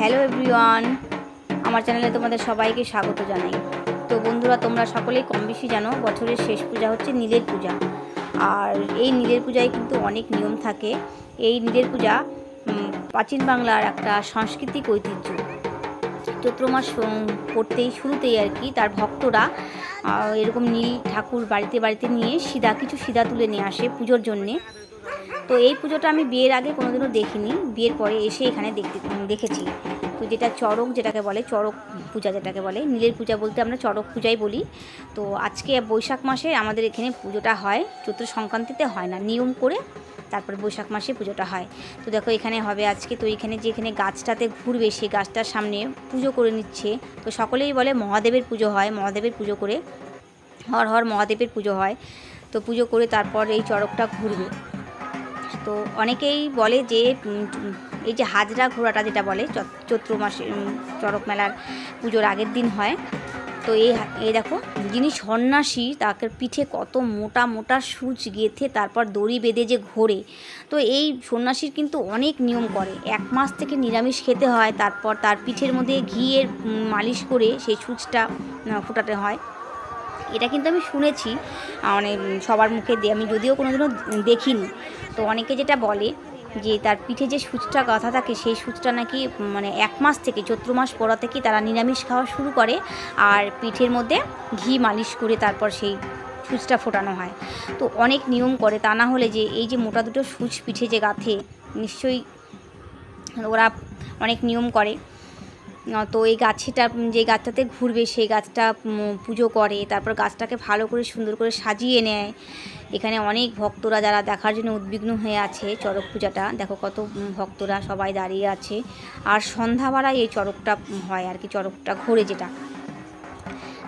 Hello everyone, আমার চ্যানেলে তোমাদের সবাইকে স্বাগত জানাই। তো বন্ধুরা, তোমরা সকলেই কম বেশি জানো, বছরের শেষ পূজা হচ্ছে নীলের পূজা। আর এই নীলের পূজায় কিন্তু অনেক নিয়ম থাকে। এই নীলের পূজা প্রাচীন বাংলার একটা সাংস্কৃতিক ঐতিহ্য। চৈত্র মাস পড়তেই, শুরুতেই আর কি, তার ভক্তরা এরকম নীল ঠাকুর বাড়িতে বাড়িতে নিয়ে সিদা কিছু সিদা তুলে নিয়ে আসে পুজোর জন্যে। তো এই পুজোটা আমি বিয়ের আগে কোনোদিনও দেখিনি। বিয়ের পরে এসে এখানে দেখতে, দেখেছি। তো যেটা চড়ক যেটাকে বলে, চড়ক পূজা যেটাকে বলে, নীলের পূজা বলতে আমরা চড়ক পূজাই বলি। তো আজকে বৈশাখ মাসে আমাদের এখানে পুজোটা হয় চৈত্র সংক্রান্তিতে হয় না, নিয়ম করে তারপরে বৈশাখ মাসে পুজোটা হয়। তো দেখো এখানে হবে আজকে, তো এখানে যে এখানে গাছটাতে ঘুরবে সেই গাছটার সামনে পুজো করে নিচ্ছে। তো সকলেই বলে মহাদেবের পুজো হয়, মহাদেবের পুজো করে, হর হর মহাদেবের পুজো হয়। তো পুজো করে তারপর এই চড়কটা ঘুরবে। তো অনেকেই বলে যে এই যে হাজরা ঘোড়াটা যেটা বলে চত- চৈত্র মাসে চড়ক মেলার পুজোর আগের দিন হয়। তো এই এই দেখো, যিনি সন্ন্যাসী, তাকে পিঠে কত মোটা মোটা সূচ গেথে তারপর দড়ি বেঁধে যে ঘোরে। তো এই সন্ন্যাসীর কিন্তু অনেক নিয়ম করে। এক মাস থেকে নিরামিষ খেতে হয়, তারপর তার পিঠের মধ্যে ঘিয়ের মালিশ করে সেই সূচটা ফোটাতে হয়। এটা কিন্তু আমি শুনেছি মানে সবার মুখে আমি যদিও কোনোদিনও দেখিনি। তো অনেকে যেটা বলে যে তার পিঠে যে সূচটা গাঁথা থাকে, সেই সূচটা নাকি মানে এক মাস থেকে চৈত্র মাস পড়া থেকে তারা নিরামিষ খাওয়া শুরু করে আর পিঠের মধ্যে ঘি মালিশ করে তারপর সেই সূচটা ফোটানো হয়। তো অনেক নিয়ম করে, তা না হলে যে এই যে মোটা দুটো সূচ পিঠে যে গাঁথে, নিশ্চয়ই ওরা অনেক নিয়ম করে। তো এই গাছটা যে গাছটাতে ঘুরবে, সেই গাছটা পুজো করে, তারপর গাছটাকে ভালো করে সুন্দর করে সাজিয়ে নেয়। এখানে অনেক ভক্তরা যারা দেখার জন্য উদ্বিগ্ন হয়ে আছে চড়ক পূজাটা। দেখো কত ভক্তরা সবাই দাঁড়িয়ে আছে। আর সন্ধ্যাবেলায় এই চড়কটা হয় আর কি, চড়কটা ঘোরে যেটা।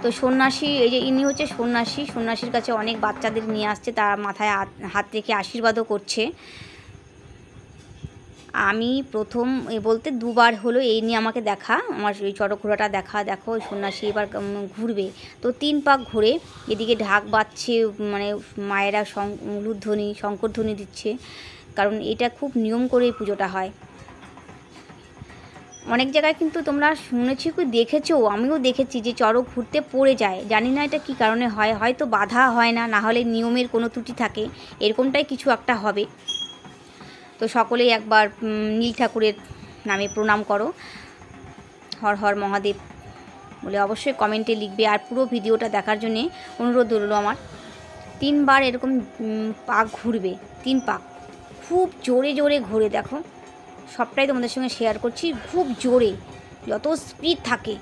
তো সন্ন্যাসী, এই যে ইনি হচ্ছে সন্ন্যাসী, সন্ন্যাসীর কাছে অনেক বাচ্চাদের নিয়ে আসছে, তার মাথায় হাত রেখে আশীর্বাদও করছে। আমি প্রথম বলতে দুবার হলো এই নিয়ে আমাকে দেখা, আমার এই ঘোড়াটা দেখা, দেখো সন্ন্যাসী এবার ঘুরবে। তো তিন পাক ঘুরে এদিকে ঢাক বাজছে মানে মায়েরা শং শঙ্করধ্বনি দিচ্ছে, কারণ এটা খুব নিয়ম করে পুজোটা হয়। অনেক জায়গায় কিন্তু তোমরা শুনেছি কি দেখেছ, আমিও দেখেছি যে চড়ক ঘুরতে পড়ে যায়। জানি না এটা কি কারণে হয়, হয়তো বাধা হয় না না হলে নিয়মের কোনো ত্রুটি থাকে, এরকমটাই কিছু একটা হবে। তো সকলেই একবার নীল ঠাকুরের নামে প্রণাম করো। হর হর মহাদেব বলে অবশ্যই কমেন্টে লিখবে। আর পুরো ভিডিওটা দেখার জন্যে অনুরোধ রইল আমার, তিনবার এরকম পাক ঘুরবে, তিন পাক খুব জোরে জোরে ঘুরে দেখো। সবটাই তোমাদের সঙ্গে শেয়ার করছি। খুব জোরে, যত স্পিড থাকে।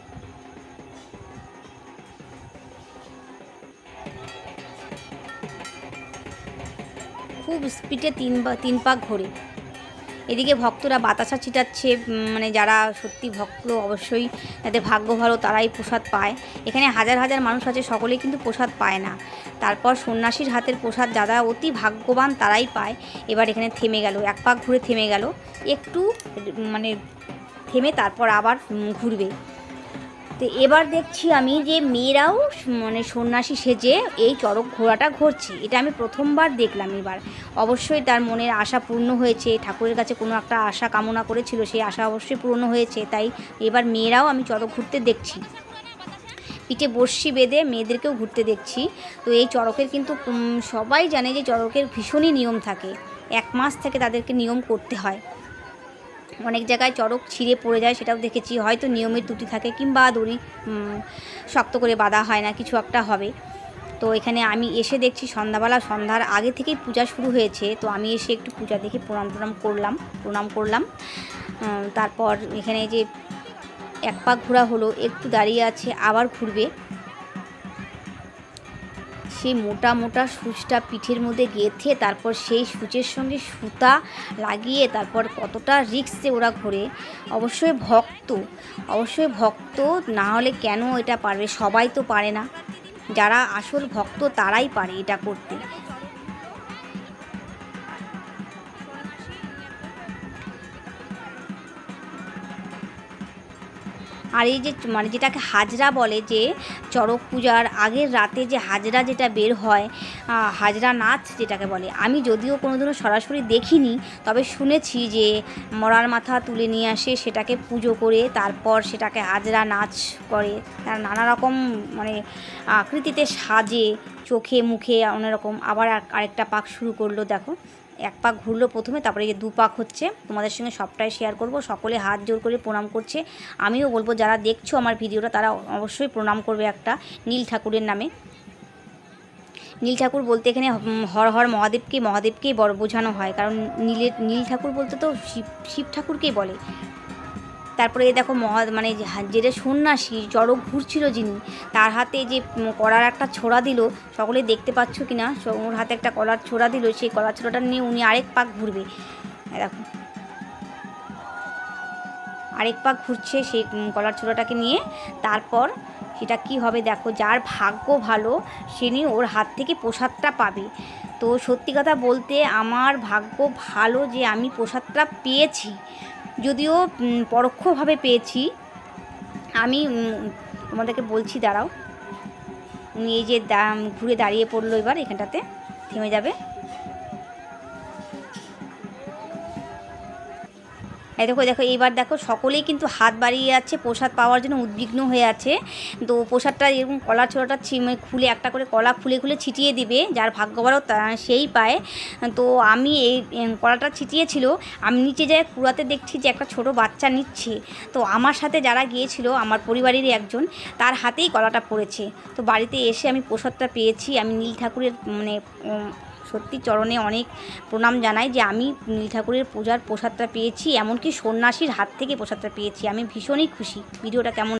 খুব স্পিডে তিন বা, তিন পাক ঘোরে। এদিকে ভক্তরা বাতাসা ছিটাচ্ছে মানে যারা সত্যি ভক্ত অবশ্যই যাদের ভাগ্য ভালো, তারাই প্রসাদ পায়। এখানে হাজার হাজার মানুষ আছে, সকলেই কিন্তু প্রসাদ পায় না। তারপর সন্ন্যাসীর হাতের প্রসাদ, যারা অতি ভাগ্যবান তারাই পায়। এবার এখানে থেমে গেল, এক পাক ঘুরে থেমে গেল। একটু মানে থেমে তারপর আবার ঘুরবে। তো এবার দেখছি আমি যে মেয়েরাও মানে সন্ন্যাসী সেজে এই চড়ক ঘোড়াটা ঘুরছে। এটা আমি প্রথমবার দেখলাম এবার। অবশ্যই তার মনের আশা পূর্ণ হয়েছে। ঠাকুরের কাছে কোনো একটা আশা কামনা করেছিল, সেই আশা অবশ্যই পূর্ণ হয়েছে। তাই এবার মেয়েরাও আমি চড়ক ঘুরতে দেখছি। পিঠে বর্ষি বেঁধে মেয়েদেরকেও ঘুরতে দেখছি। তো এই চড়কের কিন্তু সবাই জানে যে চড়কের ভীষণই নিয়ম থাকে। এক মাস থেকে তাদেরকে নিয়ম করতে হয়। অনেক জায়গায় চড়ক ছিঁড়ে পড়ে যায়, সেটাও দেখেছি। হয়তো নিয়মের ত্রুটি থাকে কিংবা দড়ি শক্ত করে বাঁধা হয় না, কিছু একটা হবে। তো এখানে আমি এসে দেখছি সন্ধ্যাবেলা, সন্ধ্যার আগে থেকেই পূজা শুরু হয়েছে। তো আমি এসে একটু পূজা দেখে প্রণাম প্রণাম করলাম প্রণাম করলাম। তারপর এখানে যে এক পাক ঘোরা হলো, একটু দাঁড়িয়ে আছে, আবার ঘুরবে। সেই মোটা মোটা সুচটা পিঠের মধ্যে গেঁথে তারপর সেই সুচের সঙ্গে সুতা লাগিয়ে তারপর কতটা রিক্সে ওরা ঘোরে। অবশ্যই ভক্ত অবশ্যই ভক্ত, না হলে কেন এটা পারবে? সবাই তো পারে না। যারা আসল ভক্ত তারাই পারে এটা করতে। আর এই যে মানে যেটাকে হাজরা বলে যে চড়ক পূজার আগের রাতে যে হাজরা যেটা বের হয় হাজরা নাচ যেটাকে বলে, আমি যদিও কোনোদিনও সরাসরি দেখিনি, তবে শুনেছি যে মরার মাথা তুলে নিয়ে আসে সেটাকে পুজো করে, তারপর সেটাকে হাজরা নাচ করে। তার নানা রকম মানে আকৃতিতে সাজে, চোখে, মুখে অন্যরকম। আবার আর- আরেকটা পাক শুরু করল, দেখো। এক পাক ঘুরলো প্রথমে, তারপরে এই দু পাক হচ্ছে তোমাদের সঙ্গে সবটাই শেয়ার করব। সকলে হাত জোর করে প্রণাম করছে। আমিও বলব, যারা দেখছ আমার ভিডিওটা, তারা অবশ্যই প্রণাম করবে একটা নীল ঠাকুরের নামে। নীল ঠাকুর বলতে এখানে হর হর মহাদেবকে, মহাদেবকেই বড় বোঝানো হয়। কারণ নীলের, নীল ঠাকুর বলতে তো শিব শিব ঠাকুরকেই বলে। তারপরে দেখো মহা মানে যেটা সন্ন্যাসী চড়ক ঘুরছিল যিনি, তার হাতে যে কলার একটা ছোড়া দিল, সকলে দেখতে পাচ্ছ কি না ওর হাতে একটা কলার ছোড়া দিল, সেই কলার ছোড়াটা নিয়ে উনি আরেক পাক ঘুরবে। দেখো। আরেক পাক ঘুরছে সেই কলার ছোড়াটাকে নিয়ে। তারপর সেটা কি হবে দেখো, যার ভাগ্য ভালো সে ওর হাত থেকে প্রসাদটা পাবে। তো সত্যি কথা বলতে, আমার ভাগ্য ভালো যে আমি প্রসাদটা পেয়েছি। যদিও পরোক্ষভাবে পেয়েছি। আমি তোমাদেরকে বলছি, দাঁড়াও। এই যে ঘুরে দাঁড়িয়ে পড়ল এবার এখানটাতে, থেমে যাবে। দেখো দেখো, এইবার দেখো, সকলেই কিন্তু হাত বাড়িয়ে যাচ্ছে, প্রসাদ পাওয়ার জন্য উদ্বিগ্ন হয়ে আছে। তো প্রসাদটা এরকম কলা ছোড়াটা খুলে একটা করে কলা খুলে খুলে ছিটিয়ে দিবে, যার ভাগ্য ভালো তা- সেই পায়। তো আমি এই কলাটা ছিটিয়েছিল, আমি নিচে যাই, কুড়াতে দেখছি যে একটা ছোট বাচ্চা নিচ্ছে। তো আমার সাথে যারা গিয়েছিল, আমার পরিবারেরই একজন, তার হাতেই কলাটা পড়েছে। তো বাড়িতে এসে আমি প্রসাদটা পেয়েছি, আমি নীল ঠাকুরের মানে সত্যি চরণে অনেক প্রণাম জানাই যে আমি নীল ঠাকুরের পূজার প্রসাদটা পেয়েছি, এমনকি সন্ন্যাসীর হাত থেকে প্রসাদটা পেয়েছি। আমি ভীষণই খুশি। ভিডিওটা কেমন